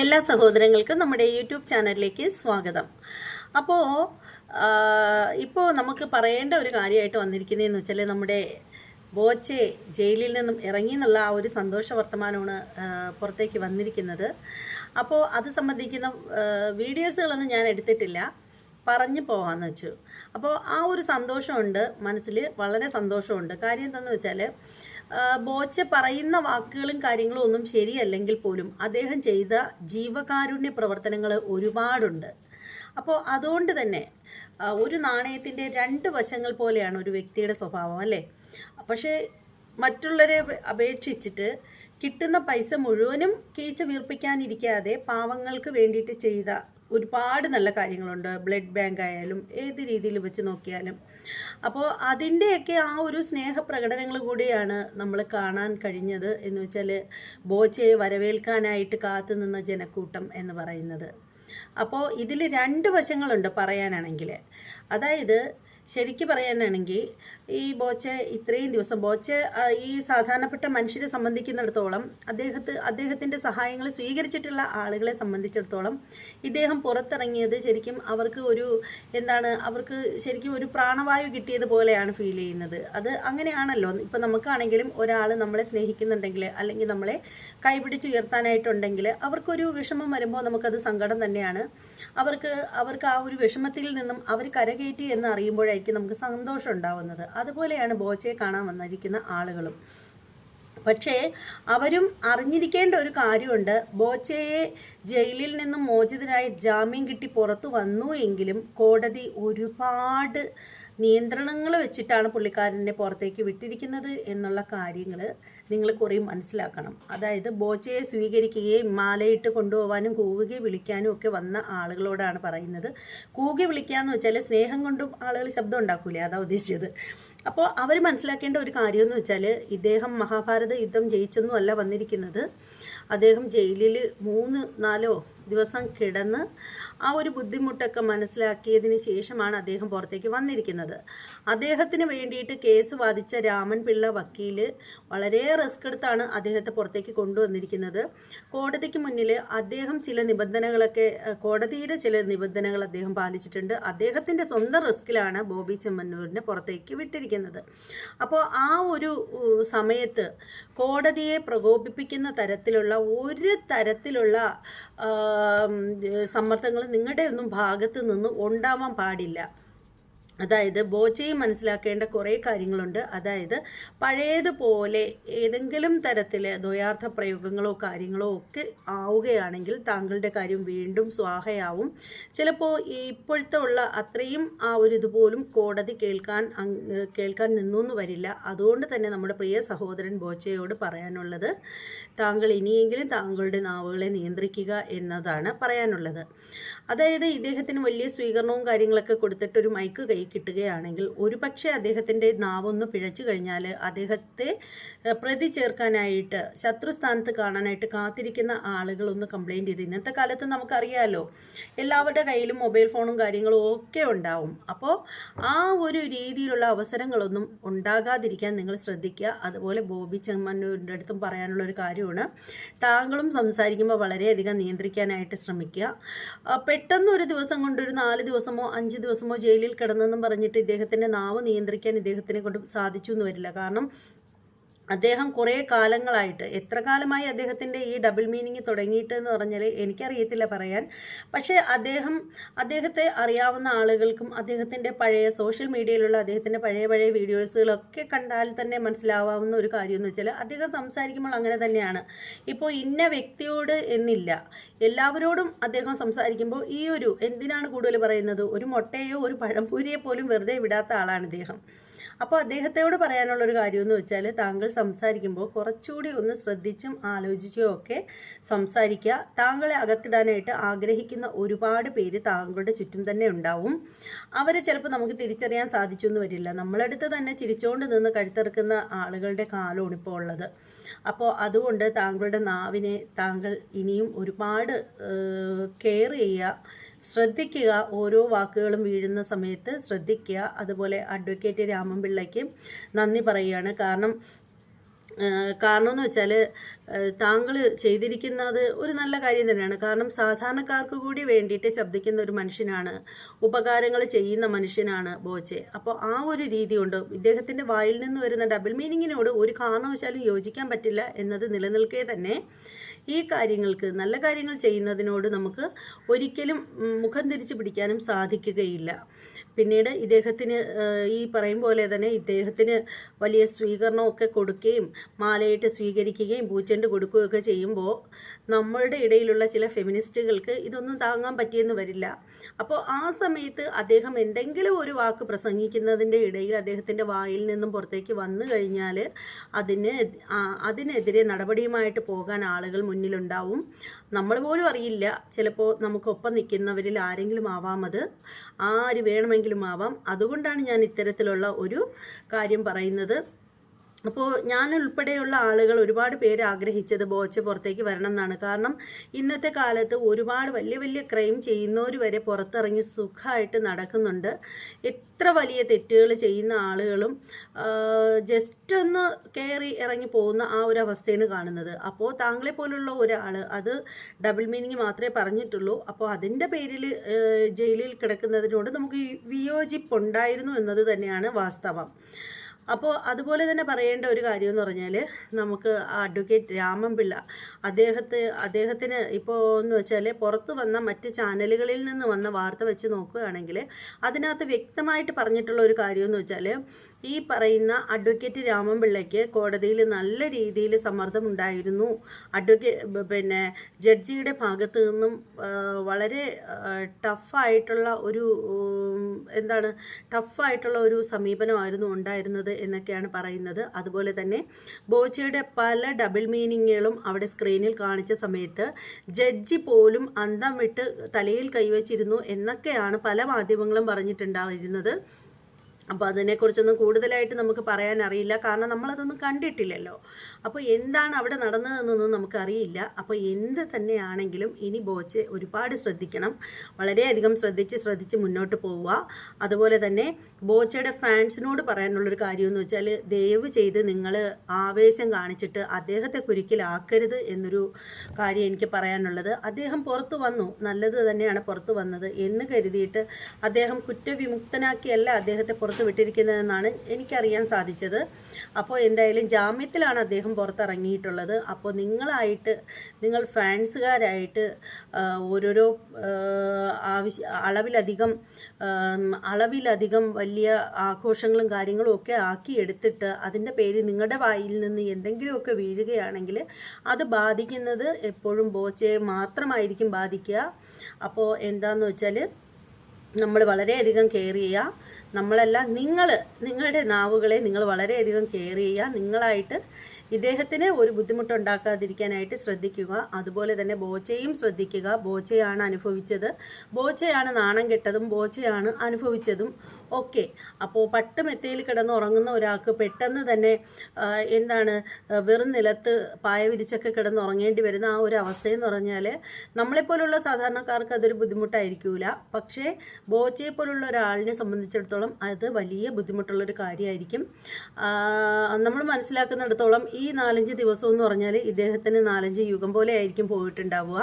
എല്ലാ സഹോദരങ്ങൾക്കും നമ്മുടെ യൂട്യൂബ് ചാനലിലേക്ക് സ്വാഗതം. അപ്പോൾ ഇപ്പോൾ നമുക്ക് പറയേണ്ട ഒരു കാര്യമായിട്ട് വന്നിരിക്കുന്നതെന്ന് വെച്ചാൽ നമ്മുടെ ബോച്ചെ ജയിലിൽ നിന്നും ഇറങ്ങി എന്നുള്ള ആ ഒരു സന്തോഷ വർത്തമാനമാണ് പുറത്തേക്ക് വന്നിരിക്കുന്നത്. അപ്പോൾ അത് സംബന്ധിക്കുന്ന വീഡിയോസുകളൊന്നും ഞാൻ എടുത്തിട്ടില്ല. പറഞ്ഞു പോകാമെന്ന് വെച്ചു. അപ്പോൾ ആ ഒരു സന്തോഷമുണ്ട് മനസ്സിൽ വളരെ സന്തോഷമുണ്ട്. കാര്യം എന്താണെന്ന് വെച്ചാൽ ബോച്ച പറയുന്ന വാക്കുകളും കാര്യങ്ങളും ഒന്നും ശരിയല്ലെങ്കിൽ പോലും അദ്ദേഹം ചെയ്ത ജീവകാരുണ്യ പ്രവർത്തനങ്ങൾ ഒരുപാടുണ്ട്. അപ്പോൾ അതുകൊണ്ട് തന്നെ ഒരു നാണയത്തിന്റെ രണ്ട് വശങ്ങൾ പോലെയാണ് ഒരു വ്യക്തിയുടെ സ്വഭാവം അല്ലേ? പക്ഷേ മറ്റുള്ളവരെ അപേക്ഷിച്ചിട്ട് കിട്ടുന്ന പൈസ മുഴുവനും കീശ വീർപ്പിക്കാനിരിക്കാതെ പാവങ്ങൾക്ക് വേണ്ടിയിട്ട് ചെയ്ത ഒരുപാട് നല്ല കാര്യങ്ങളുണ്ട്. ബ്ലഡ് ബാങ്ക് ആയാലും ഏത് രീതിയിൽ വെച്ച് നോക്കിയാലും. അപ്പോൾ അതിന്റെയൊക്കെ ആ ഒരു സ്നേഹപ്രകടനങ്ങൾ കൂടിയാണ് നമ്മൾ കാണാൻ കഴിഞ്ഞത് എന്ന് വെച്ചാൽ ബോച്ചയെ വരവേൽക്കാനായിട്ട് കാത്തു നിന്ന ജനക്കൂട്ടം എന്ന് പറയുന്നത്. അപ്പോൾ ഇതിൽ രണ്ട് വശങ്ങളുണ്ട് പറയാനാണെങ്കിൽ അതായത് ശരിക്കും പറയാനാണെങ്കിൽ ഈ ബോച്ച ഇത്രയും ദിവസം ബോച്ച ഈ സാധാരണപ്പെട്ട മനുഷ്യരെ സംബന്ധിക്കുന്നിടത്തോളം അദ്ദേഹത്തെ അദ്ദേഹത്തിന്റെ സഹായങ്ങൾ സ്വീകരിച്ചിട്ടുള്ള ആളുകളെ സംബന്ധിച്ചിടത്തോളം ഇദ്ദേഹം പുറത്തിറങ്ങിയത് ശരിക്കും അവർക്ക് ഒരു എന്താണ് അവർക്ക് ശരിക്കും ഒരു പ്രാണവായു കിട്ടിയത് പോലെയാണ് ഫീൽ ചെയ്യുന്നത്. അത് അങ്ങനെയാണല്ലോ. ഇപ്പം നമുക്കാണെങ്കിലും ഒരാൾ നമ്മളെ സ്നേഹിക്കുന്നുണ്ടെങ്കിൽ അല്ലെങ്കിൽ നമ്മളെ കൈപിടിച്ചുയർത്താനായിട്ടുണ്ടെങ്കിൽ അവർക്കൊരു വിഷമം വരുമ്പോൾ നമുക്കത് സങ്കടം തന്നെയാണ്. അവർക്ക് അവർക്ക് ആ ഒരു വിഷമത്തിൽ നിന്നും അവർ കരകയറ്റി എന്ന് അറിയുമ്പോഴായിരിക്കും നമുക്ക് സന്തോഷം ഉണ്ടാവുന്നത്. അതുപോലെയാണ് ബോച്ചയെ കാണാൻ വന്നിരിക്കുന്ന ആളുകളും. പക്ഷേ അവരും അറിഞ്ഞിരിക്കേണ്ട ഒരു കാര്യമുണ്ട്. ബോച്ചയെ ജയിലിൽ നിന്നും മോചിതരായി ജാമ്യം കിട്ടി പുറത്തു വന്നു എങ്കിലും കോടതി ഒരുപാട് നിയന്ത്രണങ്ങൾ വെച്ചിട്ടാണ് പുള്ളിക്കാരനെ പുറത്തേക്ക് വിട്ടിരിക്കുന്നത് എന്നുള്ള കാര്യങ്ങൾ നിങ്ങൾ കുറേ മനസ്സിലാക്കണം. അതായത് ബോച്ചയെ സ്വീകരിക്കുകയും മാലയിട്ട് കൊണ്ടുപോകാനും കൂകുകി വിളിക്കാനും ഒക്കെ വന്ന ആളുകളോടാണ് പറയുന്നത്. കൂകി വിളിക്കാന്ന് വെച്ചാൽ സ്നേഹം കൊണ്ടും ആളുകൾ ശബ്ദം ഉണ്ടാക്കൂലേ അതാ ഉദ്ദേശിച്ചത്. അപ്പോൾ അവർ മനസ്സിലാക്കേണ്ട ഒരു കാര്യമെന്ന് വെച്ചാൽ ഇദ്ദേഹം മഹാഭാരത യുദ്ധം ജയിച്ചൊന്നും അല്ല വന്നിരിക്കുന്നത്. അദ്ദേഹം ജയിലിൽ മൂന്ന് നാലോ ദിവസം കിടന്ന് ആ ഒരു ബുദ്ധിമുട്ടൊക്കെ മനസ്സിലാക്കിയതിന് ശേഷമാണ് അദ്ദേഹം പുറത്തേക്ക് വന്നിരിക്കുന്നത്. അദ്ദേഹത്തിന് വേണ്ടിയിട്ട് കേസ് വാദിച്ച രാമൻ പിള്ള വക്കീൽ വളരെ റിസ്ക് എടുത്താണ് അദ്ദേഹത്തെ പുറത്തേക്ക് കൊണ്ടുവന്നിരിക്കുന്നത്. കോടതിക്ക് മുന്നിൽ അദ്ദേഹം ചില നിബന്ധനകളൊക്കെ കോടതിയുടെ ചില നിബന്ധനകൾ അദ്ദേഹം പാലിച്ചിട്ടുണ്ട്. അദ്ദേഹത്തിന്റെ സ്വന്തം റിസ്കിലാണ് ബോബി ചെമ്മന്നൂരിനെ പുറത്തേക്ക് വിട്ടിരിക്കുന്നത്. അപ്പോൾ ആ ഒരു സമയത്ത് കോടതിയെ പ്രകോപിപ്പിക്കുന്ന തരത്തിലുള്ള ഒരു തരത്തിലുള്ള സമ്മർദ്ദങ്ങൾ നിങ്ങളുടെ ഒന്നും ഭാഗത്ത് നിന്ന് ഉണ്ടാവാൻ പാടില്ല. അതായത് ബോച്ചയും മനസ്സിലാക്കേണ്ട കുറേ കാര്യങ്ങളുണ്ട്. അതായത് പഴയതുപോലെ ഏതെങ്കിലും തരത്തിൽ ദ്വയാർത്ഥ പ്രയോഗങ്ങളോ കാര്യങ്ങളോ ഒക്കെ ആവുകയാണെങ്കിൽ താങ്കളുടെ കാര്യം വീണ്ടും സ്വാഹയാവും. ചിലപ്പോൾ ഇപ്പോഴത്തെ ഉള്ള അത്രയും ആ ഒരു ഇതുപോലും കോടതി കേൾക്കാൻ കേൾക്കാൻ നിന്നൊന്നും വരില്ല. അതുകൊണ്ട് തന്നെ നമ്മുടെ പ്രിയ സഹോദരൻ ബോച്ചയോട് പറയാനുള്ളത് താങ്കൾ ഇനിയെങ്കിലും താങ്കളുടെ നാവുകളെ നിയന്ത്രിക്കുക എന്നതാണ് പറയാനുള്ളത്. അതായത് ഇദ്ദേഹത്തിന് വലിയ സ്വീകരണവും കാര്യങ്ങളൊക്കെ കൊടുത്തിട്ട് ഒരു മൈക്ക് കൈ കിട്ടുകയാണെങ്കിൽ ഒരുപക്ഷെ അദ്ദേഹത്തിന്റെ നാവൊന്ന് പിഴച്ചു കഴിഞ്ഞാൽ അദ്ദേഹത്തെ പ്രതി ചേർക്കാനായിട്ട് ശത്രുസ്ഥാനത്ത് കാണാനായിട്ട് കാത്തിരിക്കുന്ന ആളുകളൊന്ന് കംപ്ലൈന്റ് ചെയ്ത് ഇന്നത്തെ കാലത്ത് നമുക്കറിയാമല്ലോ എല്ലാവരുടെ കയ്യിലും മൊബൈൽ ഫോണും കാര്യങ്ങളും ഒക്കെ ഉണ്ടാവും. അപ്പോൾ ആ ഒരു രീതിയിലുള്ള അവസരങ്ങളൊന്നും ഉണ്ടാകാതിരിക്കാൻ നിങ്ങൾ ശ്രദ്ധിക്കുക. അതുപോലെ ബോബി ചെമ്മന്നൂരിന്റെ അടുത്തും പറയാനുള്ള ഒരു കാര്യമാണ് താങ്കളും സംസാരിക്കുമ്പോൾ വളരെയധികം നിയന്ത്രിക്കാനായിട്ട് ശ്രമിക്കുക. പെട്ടെന്ന് ഒരു ദിവസം കൊണ്ട് ഒരു നാല് ദിവസമോ അഞ്ച് ദിവസമോ ജയിലിൽ കിടന്നെന്നും പറഞ്ഞിട്ട് ഇദ്ദേഹത്തിന്റെ നാവ് നിയന്ത്രിക്കാൻ ഇദ്ദേഹത്തിനെ കൊണ്ട് സാധിച്ചു എന്ന് വരില്ല. കാരണം അദ്ദേഹം കുറേ കാലങ്ങളായിട്ട് എത്ര കാലമായി അദ്ദേഹത്തിന്റെ ഈ ഡബിൾ മീനിങ് തുടങ്ങിയിട്ട് എന്ന് പറഞ്ഞാൽ എനിക്കറിയത്തില്ല പറയാൻ. പക്ഷേ അദ്ദേഹം അദ്ദേഹത്തെ അറിയാവുന്ന ആളുകൾക്കും അദ്ദേഹത്തിന്റെ പഴയ സോഷ്യൽ മീഡിയയിലുള്ള അദ്ദേഹത്തിന്റെ പഴയ പഴയ വീഡിയോസുകളൊക്കെ കണ്ടാൽ തന്നെ മനസ്സിലാവാവുന്ന ഒരു കാര്യം എന്ന് വെച്ചാൽ അദ്ദേഹം സംസാരിക്കുമ്പോൾ അങ്ങനെ തന്നെയാണ്. ഇപ്പോൾ ഇന്ന വ്യക്തിയോട് എന്നില്ല. എല്ലാവരോടും അദ്ദേഹം സംസാരിക്കുമ്പോൾ ഈ ഒരു എന്തിനാണ് കൂടുതൽ പറയുന്നത്? ഒരു മുട്ടയോ ഒരു പഴംപൂരിയെ പോലും വെറുതെ വിടാത്ത ആളാണ് ഇദ്ദേഹം. അപ്പോൾ അദ്ദേഹത്തോട് പറയാനുള്ള ഒരു കാര്യമെന്ന് വെച്ചാൽ താങ്കൾ സംസാരിക്കുമ്പോൾ കുറച്ചുകൂടി ഒന്ന് ശ്രദ്ധിച്ചും ആലോചിച്ചും ഒക്കെ സംസാരിക്കുക. താങ്കളെ അകത്തിടാനായിട്ട് ആഗ്രഹിക്കുന്ന ഒരുപാട് പേര് താങ്കളുടെ ചുറ്റും തന്നെ ഉണ്ടാവും. അവരെ ചിലപ്പോൾ നമുക്ക് തിരിച്ചറിയാൻ സാധിച്ചു എന്ന് വരില്ല. നമ്മളടുത്ത് തന്നെ ചിരിച്ചുകൊണ്ട് നിന്ന് കഴുത്തിറക്കുന്ന ആളുകളുടെ കാലമാണ് ഇപ്പോൾ ഉള്ളത്. അപ്പോൾ അതുകൊണ്ട് താങ്കളുടെ നാവിനെ താങ്കൾ ഇനിയും ഒരുപാട് കെയർ ചെയ്യുക. ശ്രദ്ധിക്കുക. ഓരോ വാക്കുകളും വീഴുന്ന സമയത്ത് ശ്രദ്ധിക്കുക. അതുപോലെ അഡ്വക്കേറ്റ് രാമൻപിള്ളയ്ക്ക് നന്ദി പറയുകയാണ്. കാരണം കാരണം എന്ന് വെച്ചാൽ താങ്കൾ ചെയ്തിരിക്കുന്നത് ഒരു നല്ല കാര്യം തന്നെയാണ്. കാരണം സാധാരണക്കാർക്ക് കൂടി വേണ്ടിയിട്ട് ശബ്ദിക്കുന്ന ഒരു മനുഷ്യനാണ് ഉപകാരങ്ങൾ ചെയ്യുന്ന മനുഷ്യനാണ് ബോച്ചെ. അപ്പോൾ ആ ഒരു രീതി കൊണ്ട് ഇദ്ദേഹത്തിന്റെ വായിൽ നിന്ന് വരുന്ന ഡബിൾ മീനിങ്ങിനോട് ഒരു കാരണവശാലും യോജിക്കാൻ പറ്റില്ല എന്നത് നിലനിൽക്കേ തന്നെ ഈ കാര്യങ്ങൾക്ക് നല്ല കാര്യങ്ങൾ ചെയ്യുന്നതിനോട് നമുക്ക് ഒരിക്കലും മുഖം തിരിച്ചു പിടിക്കാനും സാധിക്കുകയില്ല. പിന്നീട് ഇദ്ദേഹത്തിന് ഈ പറയും പോലെ തന്നെ ഇദ്ദേഹത്തിന് വലിയ സ്വീകരണമൊക്കെ കൊടുക്കുകയും മാലയിട്ട് സ്വീകരിക്കുകയും പൂച്ചെണ്ട് കൊടുക്കുകയൊക്കെ ചെയ്യുമ്പോൾ നമ്മളുടെ ഇടയിലുള്ള ചില ഫെമിനിസ്റ്റുകൾക്ക് ഇതൊന്നും താങ്ങാൻ പറ്റിയെന്ന് വരില്ല. അപ്പോൾ ആ സമയത്ത് അദ്ദേഹം എന്തെങ്കിലും ഒരു വാക്ക് പ്രസംഗിക്കുന്നതിന്റെ ഇടയിൽ അദ്ദേഹത്തിന്റെ വായിൽ നിന്നും പുറത്തേക്ക് വന്നു കഴിഞ്ഞാൽ അതിന് അതിനെതിരെ നടപടിയുമായിട്ട് പോകാൻ ആളുകൾ മുന്നിലുണ്ടാവും. നമ്മൾ പോലും അറിയില്ല. ചിലപ്പോൾ നമുക്കൊപ്പം നിൽക്കുന്നവരിൽ ആരെങ്കിലും ആവാം അത്. ആര് വേണമെങ്കിലും ആവാം. അതുകൊണ്ടാണ് ഞാൻ ഇത്തരത്തിലുള്ള ഒരു കാര്യം പറയുന്നത്. അപ്പോൾ ഞാൻ ഉൾപ്പെടെയുള്ള ആളുകൾ ഒരുപാട് പേര് ആഗ്രഹിച്ചത് ബോച്ച പുറത്തേക്ക് വരണം എന്നാണ്. കാരണം ഇന്നത്തെ കാലത്ത് ഒരുപാട് വലിയ വലിയ ക്രൈം ചെയ്യുന്നവർ വരെ പുറത്തിറങ്ങി സുഖമായിട്ട് നടക്കുന്നുണ്ട്. എത്ര വലിയ തെറ്റുകൾ ചെയ്യുന്ന ആളുകളും ജസ്റ്റ് ഒന്ന് കയറി ഇറങ്ങി പോകുന്ന ആ ഒരു അവസ്ഥയാണ് കാണുന്നത്. അപ്പോൾ താങ്കളെ പോലുള്ള ഒരാൾ അത് ഡബിൾ മീനിങ് മാത്രമേ പറഞ്ഞിട്ടുള്ളൂ. അപ്പോൾ അതിന്റെ പേരിൽ ജയിലിൽ കിടക്കുന്നതിനോട് നമുക്ക് വിയോജിപ്പ് വിയോജിപ്പുണ്ടായിരുന്നു എന്നത് തന്നെയാണ് വാസ്തവം. അപ്പോൾ അതുപോലെ തന്നെ പറയേണ്ട ഒരു കാര്യം എന്ന് പറഞ്ഞാൽ നമുക്ക് അഡ്വക്കേറ്റ് രാമൻപിള്ള അദ്ദേഹത്തെ അദ്ദേഹത്തിന് ഇപ്പോൾ എന്ന് വെച്ചാൽ പുറത്ത് വന്ന മറ്റ് ചാനലുകളിൽ നിന്ന് വന്ന വാർത്ത വെച്ച് നോക്കുകയാണെങ്കിൽ അതിനകത്ത് വ്യക്തമായിട്ട് പറഞ്ഞിട്ടുള്ള ഒരു കാര്യം എന്ന് വെച്ചാൽ ഈ പറയുന്ന അഡ്വക്കേറ്റ് രാമൻപിള്ളയ്ക്ക് കോടതിയിൽ നല്ല രീതിയിൽ സമ്മർദ്ദം ഉണ്ടായിരുന്നു. അഡ്വക്കേറ്റ് പിന്നെ ജഡ്ജിയുടെ ഭാഗത്ത് നിന്നും വളരെ ടഫായിട്ടുള്ള ഒരു എന്താണ് ടഫായിട്ടുള്ള ഒരു സമീപനമായിരുന്നു ഉണ്ടായിരുന്നത് എന്നൊക്കെയാണ് പറയുന്നത്. അതുപോലെ തന്നെ ബോച്ചയുടെ പല ഡബിൾ മീനിങ്ങുകളും അവിടെ സ്ക്രീനിൽ കാണിച്ച സമയത്ത് ജഡ്ജി പോലും അന്തം വിട്ട് തലയിൽ കൈവച്ചിരുന്നു എന്നൊക്കെയാണ് പല മാധ്യമങ്ങളും പറഞ്ഞിട്ടുണ്ടായിരുന്നത്. അപ്പോൾ അതിനെക്കുറിച്ചൊന്നും കൂടുതലായിട്ട് നമുക്ക് പറയാനറിയില്ല. കാരണം നമ്മളതൊന്നും കണ്ടിട്ടില്ലല്ലോ. അപ്പോൾ എന്താണ് അവിടെ നടന്നതെന്നൊന്നും നമുക്കറിയില്ല. അപ്പോൾ എന്ത് തന്നെയാണെങ്കിലും ഇനി ബോച്ച് ഒരുപാട് ശ്രദ്ധിക്കണം. വളരെയധികം ശ്രദ്ധിച്ച് ശ്രദ്ധിച്ച് മുന്നോട്ട് പോവുക. അതുപോലെ തന്നെ ബോച്ചയുടെ ഫാൻസിനോട് പറയാനുള്ളൊരു കാര്യം എന്ന് വെച്ചാൽ ദയവ് ചെയ്ത് നിങ്ങൾ ആവേശം കാണിച്ചിട്ട് അദ്ദേഹത്തെ കുരുക്കിലാക്കരുത് എന്നൊരു കാര്യം എനിക്ക് പറയാനുള്ളത്. അദ്ദേഹം പുറത്തു വന്നു. നല്ലത് തന്നെയാണ് പുറത്തു വന്നത് എന്ന് കരുതിയിട്ട് അദ്ദേഹം കുറ്റവിമുക്തനാക്കിയല്ല അദ്ദേഹത്തെ പുറത്ത് വിട്ടിരിക്കുന്നതെന്നാണ് എനിക്കറിയാൻ സാധിച്ചത്. അപ്പോൾ എന്തായാലും ജാമ്യത്തിലാണ് അദ്ദേഹം പുറത്തിറങ്ങിയിട്ടുള്ളത്. അപ്പോൾ നിങ്ങളായിട്ട് നിങ്ങൾ ഫാൻസുകാരായിട്ട് ഓരോരോ ആവശ്യ അളവിലധികം അളവിലധികം വലിയ ആഘോഷങ്ങളും കാര്യങ്ങളും ഒക്കെ ആക്കി എടുത്തിട്ട് അതിന്റെ പേര് നിങ്ങളുടെ വായിൽ നിന്ന് എന്തെങ്കിലുമൊക്കെ വീഴുകയാണെങ്കിൽ അത് ബാധിക്കുന്നത് എപ്പോഴും ബോച്ചയെ മാത്രമായിരിക്കും ബാധിക്കുക. അപ്പോൾ എന്താണെന്ന് വെച്ചാൽ നമ്മൾ വളരെയധികം കെയർ ചെയ്യുക. നമ്മളെല്ലാം നിങ്ങൾ നിങ്ങളുടെ നാവുകളെ നിങ്ങൾ വളരെയധികം കെയർ ചെയ്യുക. നിങ്ങളായിട്ട് ഇദ്ദേഹത്തിന് ഒരു ബുദ്ധിമുട്ടുണ്ടാക്കാതിരിക്കാനായിട്ട് ശ്രദ്ധിക്കുക. അതുപോലെ തന്നെ ബോച്ചയും ശ്രദ്ധിക്കുക. ബോച്ചയാണ് അനുഭവിച്ചത്. ബോച്ചയാണ് നാണം കെട്ടതും. ബോച്ചയാണ് അനുഭവിച്ചതും. ഒക്കെ അപ്പോൾ പട്ട് മെത്തയിൽ കിടന്ന് ഉറങ്ങുന്ന ഒരാൾക്ക് പെട്ടെന്ന് തന്നെ എന്താണ് വെറും നിലത്ത് പായ വിരിച്ചൊക്കെ കിടന്ന് ഉറങ്ങേണ്ടി വരുന്ന ആ ഒരു അവസ്ഥയെന്ന് പറഞ്ഞാൽ നമ്മളെപ്പോലുള്ള സാധാരണക്കാർക്ക് അതൊരു ബുദ്ധിമുട്ടായിരിക്കില്ല പക്ഷേ ബോച്ചയെ പോലുള്ള ഒരാളിനെ സംബന്ധിച്ചിടത്തോളം അത് വലിയ ബുദ്ധിമുട്ടുള്ളൊരു കാര്യമായിരിക്കും നമ്മൾ മനസ്സിലാക്കുന്നിടത്തോളം ഈ നാലഞ്ച് ദിവസം എന്ന് പറഞ്ഞാൽ ഇദ്ദേഹത്തിന് നാലഞ്ച് യുഗം പോലെ ആയിരിക്കും പോയിട്ടുണ്ടാവുക.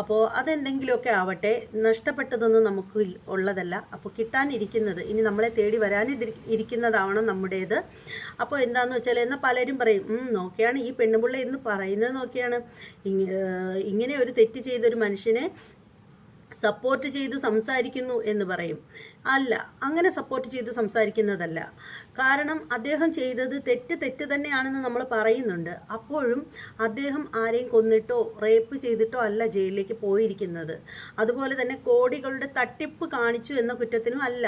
അപ്പോൾ അതെന്തെങ്കിലുമൊക്കെ ആവട്ടെ നഷ്ടപ്പെട്ടതൊന്നും നമുക്ക് ഉള്ളതല്ല. അപ്പോൾ കിട്ടാനിരിക്കുന്നത് ഇനി നമ്മളെ തേടി വരാനിരി ഇരിക്കുന്നതാവണം നമ്മുടേത്. അപ്പോൾ എന്താണെന്ന് വെച്ചാൽ എന്നാൽ പലരും പറയും നോക്കിയാണ് ഈ പെണ്ണുപിള്ള ഇന്ന് പറയുന്നത് നോക്കിയാണ്. ഇങ്ങനെ ഒരു തെറ്റ് ചെയ്തൊരു മനുഷ്യനെ സപ്പോർട്ട് ചെയ്ത് സംസാരിക്കുന്നു എന്ന് പറയും. അല്ല അങ്ങനെ സപ്പോർട്ട് ചെയ്ത് സംസാരിക്കുന്നതല്ല. കാരണം അദ്ദേഹം ചെയ്തത് തെറ്റ് തെറ്റ് തന്നെയാണെന്ന് നമ്മൾ പറയുന്നുണ്ട്. അപ്പോഴും അദ്ദേഹം ആരെയും കൊന്നിട്ടോ റേപ്പ് ചെയ്തിട്ടോ അല്ല ജയിലിലേക്ക് പോയിരിക്കുന്നത്. അതുപോലെ തന്നെ കോടികളുടെ തട്ടിപ്പ് കാണിച്ചു എന്ന കുറ്റത്തിനും അല്ല.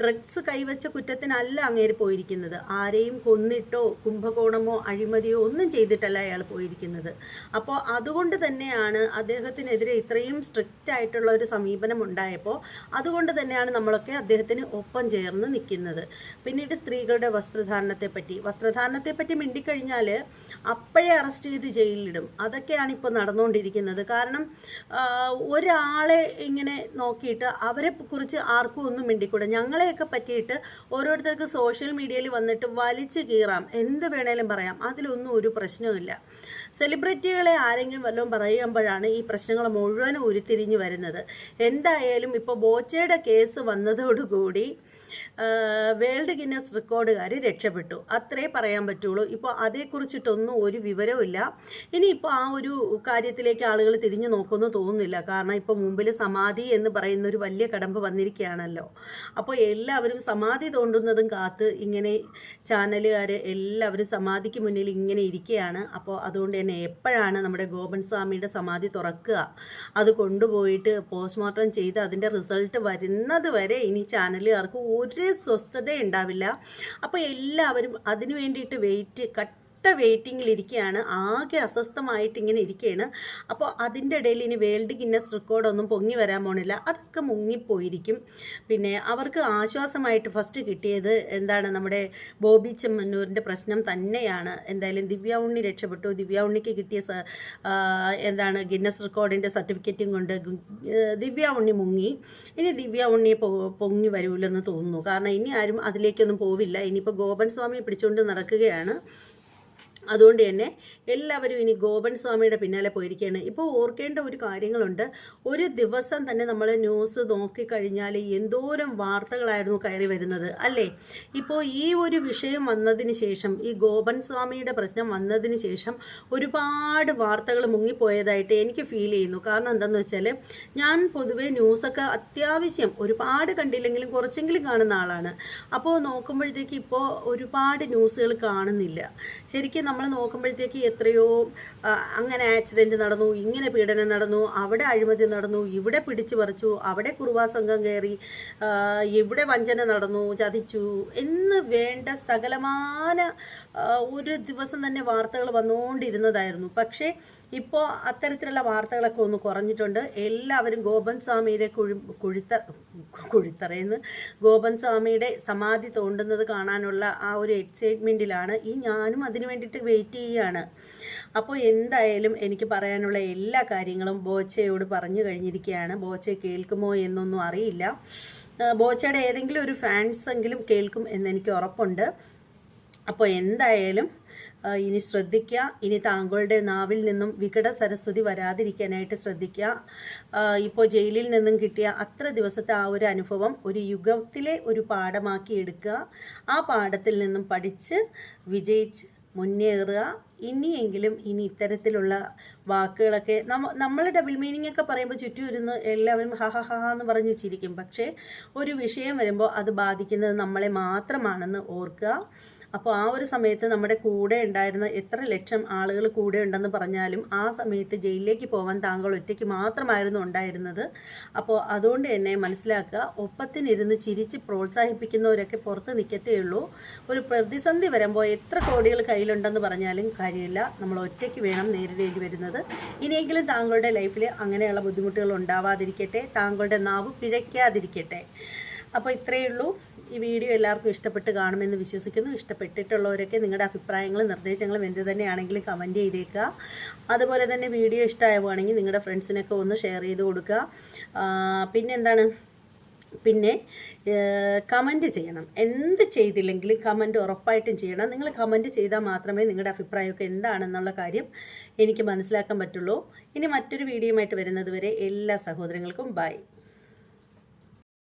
ഡ്രഗ്സ് കൈവച്ച കുറ്റത്തിനല്ല അങ്ങേര് പോയിരിക്കുന്നത്. ആരെയും കൊന്നിട്ടോ കുംഭകോണമോ അഴിമതിയോ ഒന്നും ചെയ്തിട്ടല്ല അയാൾ പോയിരിക്കുന്നത്. അപ്പോൾ അതുകൊണ്ട് തന്നെയാണ് അദ്ദേഹത്തിനെതിരെ ഇത്രയും സ്ട്രിക്റ്റ് ആയിട്ടുള്ള ഒരു സമീപനം ഉണ്ടായപ്പോൾ അതുകൊണ്ട് തന്നെയാണ് നമ്മളൊക്കെ അദ്ദേഹത്തിന് ഒപ്പം ചേർന്ന് നിൽക്കുന്നത്. പിന്നീട് സ്ത്രീകളുടെ വസ്ത്രധാരണത്തെ പറ്റി വസ്ത്രധാരണത്തെ പറ്റി മിണ്ടിക്കഴിഞ്ഞാൽ അപ്പോഴേ അറസ്റ്റ് ചെയ്ത് ജയിലിലിടും. അതൊക്കെയാണ് ഇപ്പോൾ നടന്നുകൊണ്ടിരിക്കുന്നത് കാരണം ഒരാളെ ഇങ്ങനെ നോക്കിയിട്ട് അവരെ കുറിച്ച് ആർക്കും ഒന്നും മിണ്ടിക്കൂടാ. ഞങ്ങളെ സ്ത്രീകളെയൊക്കെ പറ്റിയിട്ട് ഓരോരുത്തർക്ക് സോഷ്യൽ മീഡിയയിൽ വന്നിട്ട് വലിച്ചു കീറാം. എന്ത് വേണേലും പറയാം. അതിലൊന്നും ഒരു പ്രശ്നവുമില്ല സെലിബ്രിറ്റികളെ ആരെങ്കിലും വല്ലതും പറയുമ്പോഴാണ് ഈ പ്രശ്നങ്ങൾ മുഴുവനും ഉരുത്തിരിഞ്ഞ് വരുന്നത്. എന്തായാലും ഇപ്പോൾ ബോച്ചയുടെ കേസ് വന്നതോടുകൂടി വേൾഡ് ഗിന്നസ് റെക്കോർഡുകാർ രക്ഷപ്പെട്ടു. അത്രേ പറയാൻ പറ്റുള്ളൂ. ഇപ്പോൾ അതേക്കുറിച്ചിട്ടൊന്നും ഒരു വിവരവുമില്ല. ഇനിയിപ്പോൾ ആ ഒരു കാര്യത്തിലേക്ക് ആളുകൾ തിരിഞ്ഞു നോക്കുമെന്ന് തോന്നുന്നില്ല. കാരണം ഇപ്പോൾ മുമ്പിൽ സമാധി എന്ന് പറയുന്ന ഒരു വലിയ കടമ്പ് വന്നിരിക്കുകയാണല്ലോ. അപ്പോൾ എല്ലാവരും സമാധി തോണ്ടുന്നതും കാത്ത് ഇങ്ങനെ ചാനലുകാർ എല്ലാവരും സമാധിക്ക് മുന്നിൽ ഇങ്ങനെ ഇരിക്കുകയാണ്. അപ്പോൾ അതുകൊണ്ട് തന്നെ എപ്പോഴാണ് നമ്മുടെ ഗോപൻ സ്വാമിയുടെ സമാധി തുറക്കുക? അത് കൊണ്ടുപോയിട്ട് പോസ്റ്റ്മോർട്ടം ചെയ്ത് അതിന്റെ റിസൾട്ട് വരുന്നത് വരെ ഇനി ചാനലുകാർക്ക് ഒരു സ്വസ്ഥത ഉണ്ടാവില്ല അപ്പോൾ എല്ലാവരും അതിനു വേണ്ടിയിട്ട് വെയിറ്റ് കട്ട വെയിറ്റിങ്ങിൽ ഇരിക്കുകയാണ് ആകെ അസ്വസ്ഥമായിട്ട് ഇങ്ങനെ ഇരിക്കുകയാണ് അപ്പോൾ അതിന്റെ ഇടയിൽ ഇനി വേൾഡ് ഗിന്നസ് റെക്കോർഡൊന്നും പൊങ്ങി വരാൻ പോണില്ല. അതൊക്കെ മുങ്ങിപ്പോയിരിക്കും. പിന്നെ അവർക്ക് ആശ്വാസമായിട്ട് ഫസ്റ്റ് കിട്ടിയത് എന്താണ് നമ്മുടെ ബോബി ചെമ്മന്നൂരിന്റെ പ്രശ്നം തന്നെയാണ്. എന്തായാലും ദിവ്യ ഉണ്ണി രക്ഷപ്പെട്ടു. ദിവ്യ ഉണ്ണിക്ക് കിട്ടിയ എന്താണ് ഗിന്നസ് റെക്കോർഡിന്റെ സർട്ടിഫിക്കറ്റും കൊണ്ട് ദിവ്യ ഉണ്ണി മുങ്ങി. ഇനി ദിവ്യ ഉണ്ണി പൊങ്ങി വരൂലെന്ന് തോന്നുന്നു. കാരണം ഇനി ആരും അതിലേക്കൊന്നും പോവില്ല. ഇനിയിപ്പോൾ ഗോപൻ സ്വാമിയെ പിടിച്ചുകൊണ്ട് നടക്കുകയാണ്. അതുകൊണ്ട് തന്നെ എല്ലാവരും ഇനി ഗോപൻ സ്വാമിയുടെ പിന്നാലെ പോയിരിക്കുകയാണ്. ഇപ്പോൾ ഓർക്കേണ്ട ഒരു കാര്യങ്ങളുണ്ട്. ഒരു ദിവസം തന്നെ നമ്മൾ ന്യൂസ് നോക്കിക്കഴിഞ്ഞാൽ എന്തോരം വാർത്തകളായിരുന്നു കയറി വരുന്നത് അല്ലേ? ഇപ്പോൾ ഈ ഒരു വിഷയം വന്നതിന് ശേഷം ഈ ഗോപൻ സ്വാമിയുടെ പ്രശ്നം വന്നതിന് ശേഷം ഒരുപാട് വാർത്തകൾ മുങ്ങിപ്പോയതായിട്ട് എനിക്ക് ഫീൽ ചെയ്യുന്നു. കാരണം എന്താണെന്ന് വെച്ചാൽ ഞാൻ പൊതുവേ ന്യൂസൊക്കെ അത്യാവശ്യം ഒരുപാട് കണ്ടില്ലെങ്കിലും കുറച്ചെങ്കിലും കാണുന്ന ആളാണ്. അപ്പോൾ നോക്കുമ്പോഴത്തേക്ക് ഇപ്പോൾ ഒരുപാട് ന്യൂസുകൾ കാണുന്നില്ല. ശരിക്കും നമ്മൾ നോക്കുമ്പോഴത്തേക്ക് എത്രയോ അങ്ങനെ ആക്സിഡന്റ് നടന്നു ഇങ്ങനെ പീഡനം നടന്നു അവിടെ അഴിമതി നടന്നു ഇവിടെ പിടിച്ചു പറിച്ചു അവിടെ കുറുവാ സംഘം കയറി ഇവിടെ വഞ്ചന നടന്നു ചതിച്ചു എന്ന് വേണ്ട സകലമാന ഒരു ദിവസം തന്നെ വാർത്തകൾ വന്നുകൊണ്ടിരുന്നതായിരുന്നു. പക്ഷേ ഇപ്പോൾ അത്തരത്തിലുള്ള വാർത്തകളൊക്കെ ഒന്ന് കുറഞ്ഞിട്ടുണ്ട്. എല്ലാവരും ഗോപൻ സ്വാമിയുടെ കുഴി കുഴിത്ത കുഴിത്തറയെന്ന് ഗോപൻ സ്വാമിയുടെ സമാധി തോണ്ടുന്നത് കാണാനുള്ള ആ ഒരു എക്സൈറ്റ്മെന്റിലാണ് ഈ ഞാനും അതിനു വേണ്ടിയിട്ട് വെയിറ്റ് ചെയ്യുകയാണ് അപ്പോൾ എന്തായാലും എനിക്ക് പറയാനുള്ള എല്ലാ കാര്യങ്ങളും ബോച്ചയോട് പറഞ്ഞു കഴിഞ്ഞിരിക്കുകയാണ്. ബോച്ച കേൾക്കുമോ എന്നൊന്നും അറിയില്ല. ബോച്ചയുടെ ഏതെങ്കിലും ഒരു ഫാൻസ് എങ്കിലും കേൾക്കും എന്നെനിക്ക് ഉറപ്പുണ്ട്. അപ്പോൾ എന്തായാലും ഇനി ശ്രദ്ധിക്കുക. ഇനി താങ്കളുടെ നാവിൽ നിന്നും വികട സരസ്വതി വരാതിരിക്കാനായിട്ട് ശ്രദ്ധിക്കുക. ഇപ്പോൾ ജയിലിൽ നിന്നും കിട്ടിയ അത്ര ദിവസത്തെ ആ ഒരു അനുഭവം ഒരു യുഗത്തിലെ ഒരു പാഠമാക്കി എടുക്കുക. ആ പാഠത്തിൽ നിന്നും പഠിച്ച് വിജയിച്ച് മുന്നേറുക. ഇനിയെങ്കിലും ഇനി ഇത്തരത്തിലുള്ള വാക്കുകളൊക്കെ നമ്മ നമ്മൾ ഡബിൾ മീനിങ് ഒക്കെ പറയുമ്പോൾ ചുറ്റും ഇരുന്ന് എല്ലാവരും ഹ ഹ ഹ എന്ന് പറഞ്ഞ് ചിരിക്കും. പക്ഷേ ഒരു വിഷയം വരുമ്പോൾ അത് ബാധിക്കുന്നത് നമ്മളെ മാത്രമാണെന്ന് ഓർക്കുക. അപ്പോൾ ആ ഒരു സമയത്ത് നമ്മുടെ കൂടെ ഉണ്ടായിരുന്ന എത്ര ലക്ഷം ആളുകൾ കൂടെ ഉണ്ടെന്ന് പറഞ്ഞാലും ആ സമയത്ത് ജയിലിലേക്ക് പോകാൻ താങ്കൾ ഒറ്റയ്ക്ക് മാത്രമായിരുന്നു ഉണ്ടായിരുന്നത്. അപ്പോൾ അതുകൊണ്ട് തന്നെ മനസ്സിലാക്കുക ഒപ്പത്തിനിരുന്ന് ചിരിച്ച് പ്രോത്സാഹിപ്പിക്കുന്നവരൊക്കെ പുറത്ത് നിൽക്കത്തേ ഉള്ളൂ. ഒരു പ്രതിസന്ധി വരുമ്പോൾ എത്ര കോടികൾ കയ്യിലുണ്ടെന്ന് പറഞ്ഞാലും കാര്യമില്ല. നമ്മൾ ഒറ്റയ്ക്ക് വേണം നേരിടേണ്ടി വരുന്നത്. ഇനിയെങ്കിലും താങ്കളുടെ ലൈഫിൽ അങ്ങനെയുള്ള ബുദ്ധിമുട്ടുകൾ ഉണ്ടാവാതിരിക്കട്ടെ താങ്കളുടെ നാവ് പിഴയ്ക്കാതിരിക്കട്ടെ. അപ്പോൾ ഇത്രയേ ഉള്ളൂ. ഈ വീഡിയോ എല്ലാവർക്കും ഇഷ്ടപ്പെട്ട് കാണുമെന്ന് വിശ്വസിക്കുന്നു. ഇഷ്ടപ്പെട്ടിട്ടുള്ളവരൊക്കെ നിങ്ങളുടെ അഭിപ്രായങ്ങളും നിർദ്ദേശങ്ങളും എന്ത് തന്നെയാണെങ്കിലും കമന്റ് ചെയ്തേക്കുക. അതുപോലെ തന്നെ വീഡിയോ ഇഷ്ടമാവുകയാണെങ്കിൽ നിങ്ങളുടെ ഫ്രണ്ട്സിനൊക്കെ ഒന്ന് ഷെയർ ചെയ്ത് കൊടുക്കുക. പിന്നെ പിന്നെന്താണ്? പിന്നെ കമന്റ് ചെയ്യണം. എന്ത് ചെയ്തില്ലെങ്കിലും കമന്റ് ഉറപ്പായിട്ടും ചെയ്യണം. നിങ്ങൾ കമന്റ് ചെയ്താൽ മാത്രമേ നിങ്ങളുടെ അഭിപ്രായമൊക്കെ എന്താണെന്നുള്ള കാര്യം എനിക്ക് മനസ്സിലാക്കാൻ പറ്റുള്ളൂ. ഇനി മറ്റൊരു വീഡിയോയുമായിട്ട് വരുന്നത് വരെ എല്ലാ സഹോദരങ്ങൾക്കും ബൈ